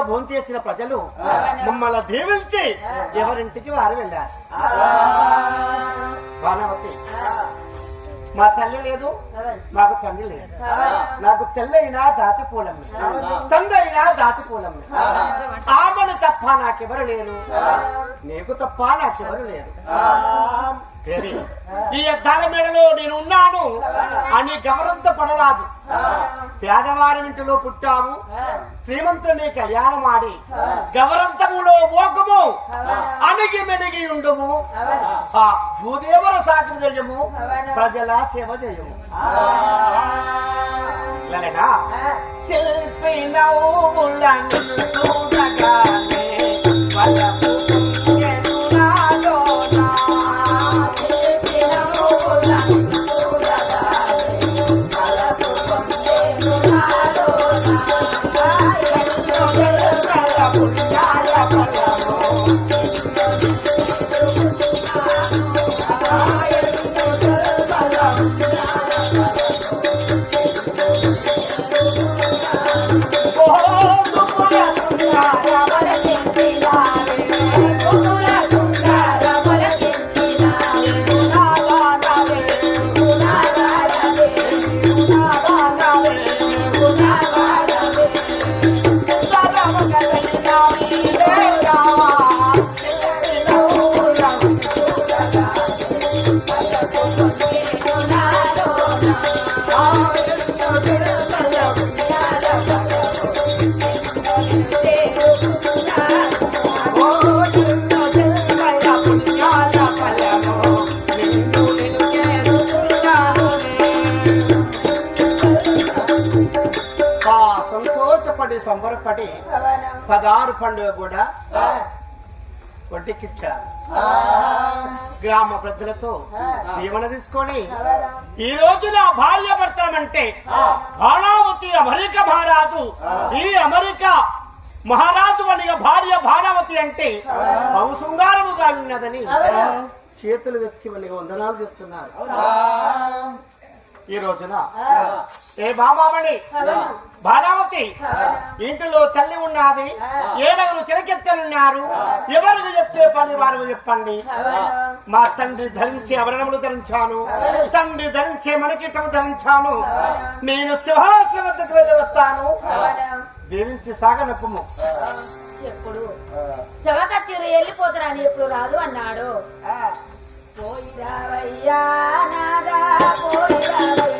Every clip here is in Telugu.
ఇంటిలో భోంచేసిన ప్రజలు మమ్మల్ని దీవించి ఎవరింటికి వారు వెళ్ళారు. బాణవతి మా తల్లి లేదు మాకు తండ్రి లేదు. నాకు తెల్లైనా దాచి పూలమ్మి. తండ్రి అయినా దాచి పూలమ్మి. ఆమెను తప్ప నాకెవరు లేరు. నీకు తప్ప నాకెవరు లేరు. ఈ అద్దాల మేడలో నేను ఉన్నాను అని గమనంత పడరాదు. పేదవారి ఇంటిలో పుట్టాము శ్రీమంతుని కళ్యాణం ఆడి గవరంతములో మోకము అణిగి మెనిగి ఉండుము. ఆ భూదేవర సాగు చేయము ప్రజల సేవ చేయము శిల్పి నవ్వులను చూడగానే సంతోషపడి సంబరపడి పదహారు పండుగ కూడా. వడ్డీకిచ్చారు. గ్రామ ప్రజలతో దీవెన తీసుకొని ఈ రోజు నా భార్య భర్తమంటే భానావతి అమెరికా మహారాజు ఈ అమెరికా మహారాజు అనిగా భార్య భానావతి అంటే బహు శృంగారముగా ఉన్నదని చేతులు వ్యక్తి వందనాలు చేస్తున్నారు. ఈ రోజున. ఏ బామామణి బాణావతి ఇంటిలో తల్లి ఉన్నది ఏడగురు చిరకెత్తలున్నారు ఎవరికి చెప్తే పని వారికి చెప్పండి. మా తండ్రి ధరించే ఆభరణములు ధరించాను తండ్రి ధరించే మనకిటము ధరించాను. నేను సింహాసనం వద్దకు వెళ్ళి వస్తాను. దీవించి సాగనప్పుము. ఎప్పుడు? శవకచ్చిరు వెళ్ళిపోతారని ఎప్పుడు రాదు అన్నాడు. పోయిరావయ్యా నాదా పోయిరావయ్యా.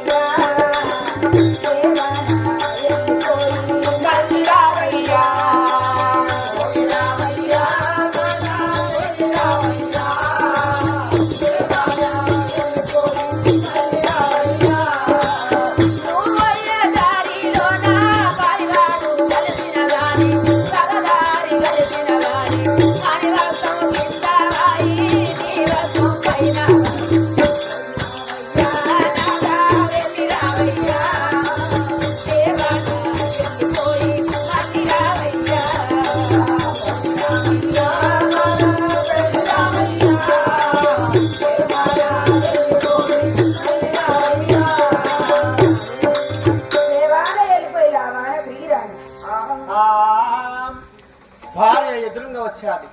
భార్య ఎదురుగా వచ్చాది.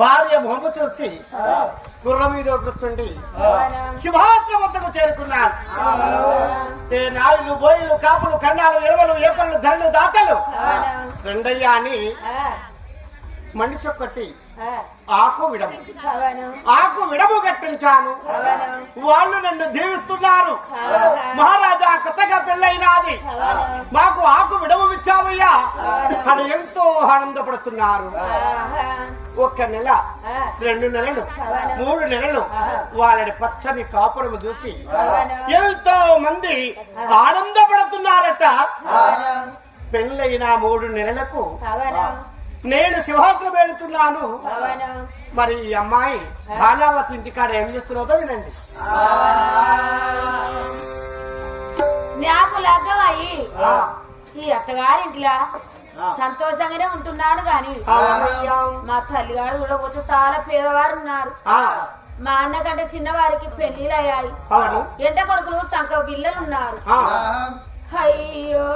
భార్య మొహము చూసి గుర్ర మీద కూర్చుండి సింహాసనం వద్దకు చేరుకున్నారు. ఏ నాయులు బోయిలు కాపులు కన్నాలు ఎలవలు ఏపళ్ళు ధరలు దాతలు. రెండయ్య అని మనిషి ఒక్కటి ఆకు విడము. ఆకు విడము కట్టించాను వాళ్ళు నన్ను దీవిస్తున్నారు. మహారాజా కొత్తగా పెళ్ళైనాది. మాకు ఆకు విడము ఇచ్చావయ్యా అని ఎంతో ఆనందపడుతున్నారు. ఒక్క నెల రెండు నెలలు మూడు నెలలు వాళ్ళని పచ్చని కాపురం చూసి ఎంతో మంది ఆనందపడుతున్నారట. పెళ్ళైన మూడు నెలలకు నేను సింహాసనం వెళుతున్నాను మరి ఈ అమ్మాయి బాలావతి ఇంటికాడ ఏం చేస్తున్నదో వినండి. నాకు లగ్గమయ్యి ఈ అత్తగారింటిలా సంతోషంగానే ఉంటున్నాను గాని మా తల్లిగారు కూడా కొంచెం చాలా పేదవారు ఉన్నారు మా అన్న కంటే చిన్నవారికి పెళ్ళిళ్ళు అయ్యాయి ఎంట కొడుకులు సంక పిల్లలు ఉన్నారు అయ్యో.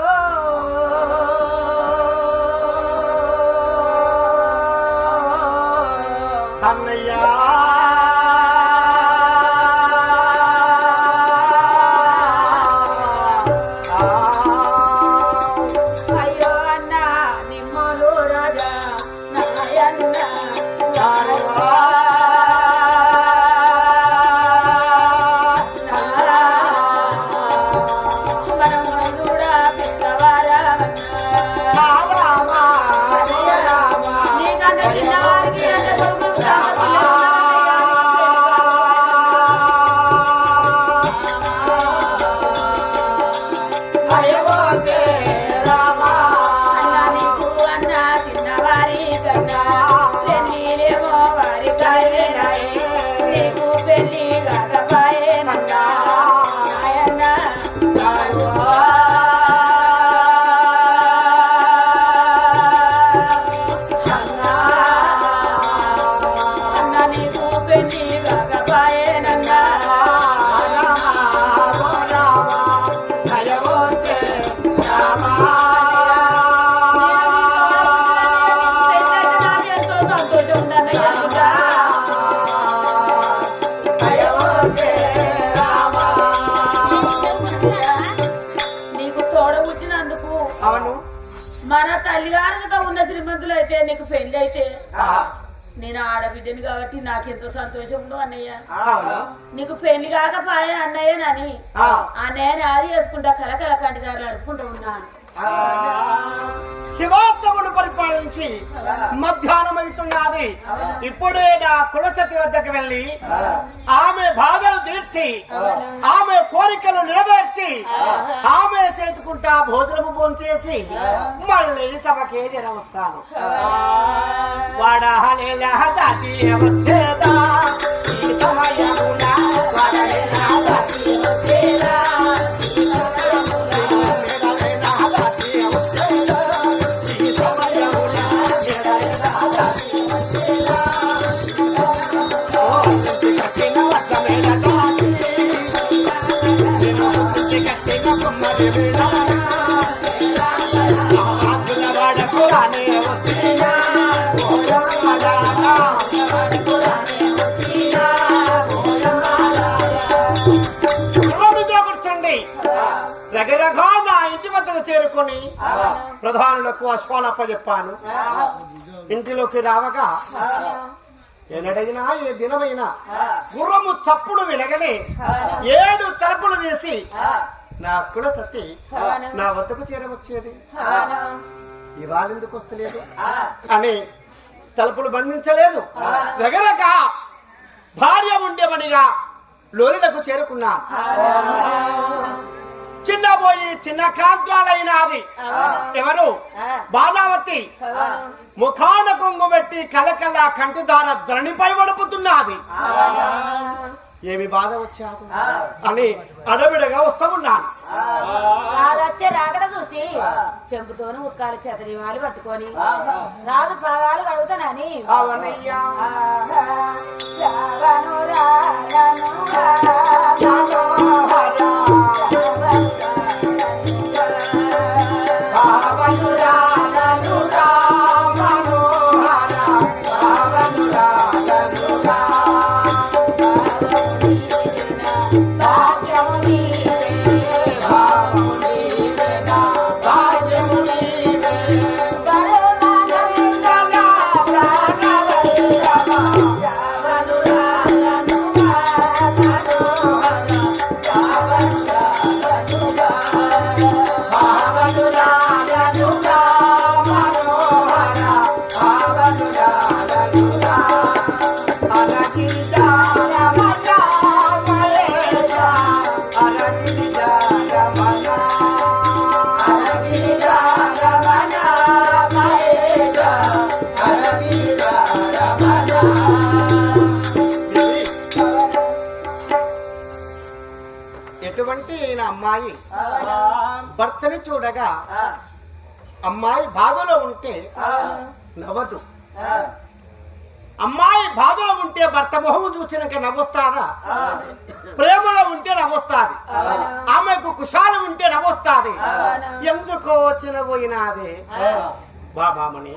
అన్నయ్యా అయ్యో అయితే నీకు పెళ్ళి అయితే? నేను ఆడబిడ్డని కాబట్టి నాకెంతో సంతోషం ఉండు అన్నయ్య? నీకు పెళ్ళి కాకపాయే అన్నయ్యనని ఆ. అన్నయ్యని ఆది చేసుకుంటా కలకల కంటిదారులు అడుపుకుంటూ ఉన్నాను. శివాస్తవుడు పరిపాలించి మధ్యాహ్నం అవుతున్నది. ఇప్పుడే నా కులసతి వద్దకు వెళ్ళి ఆమె బాధలు తీర్చి ఆమె ఆమె చేసుకుంటా భోజనము భోంచేసి మళ్ళీ సభకే జరవస్తాను వాడహలేల దాటి వచ్చేదా ఈ సమయమున చేరుకొని ప్రధానులకు అశ్వాలప్ప చెప్పాను. ఇంటిలోకి రావగా ఎన్నడైనా ఏ దినమైనా గుర్రము చప్పుడు వినగనే ఏడు తలుపులు తీసి నా కుల సత్తి నా వద్దకు చేరవచ్చేది. ఇవాళ ఎందుకు వస్తలేదు? అని తలుపులు బంధించలేదు. దగ్గరక భార్య ఉండేమనిగా లోలిలకు చేరుకున్నా. చిన్నబోయి చిన్న కాంతాలైనది ఎవరు? బాలావతి ముఖాన కొంగు పెట్టి కలకల కంటిదార ధరణిపై వడుపుతున్నది ఏమి బాధ వచ్చాదు అని అడవిడగా వస్తామున్నాను రాదొచ్చే రాకడ చూసి చెంపుతోని ఉత్కాల చెతరిమాలు పట్టుకొని రాజు పాదాలు కడుగుతానని అవనయ్యా ఎటువంటి ఈయన అమ్మాయి భర్తని చూడగా అమ్మాయి బాధలో ఉంటే నవ్వదు. అమ్మాయి బాధలో ఉంటే భర్త మొహము చూసినాక నవ్వొస్తారా ప్రేమలో ఉంటే నవ్వొస్తాది. ఆమెకు కుశాలం ఉంటే నవ్వొస్తాది. ఎందుకో వచ్చిన పోయినాది? బాబామణి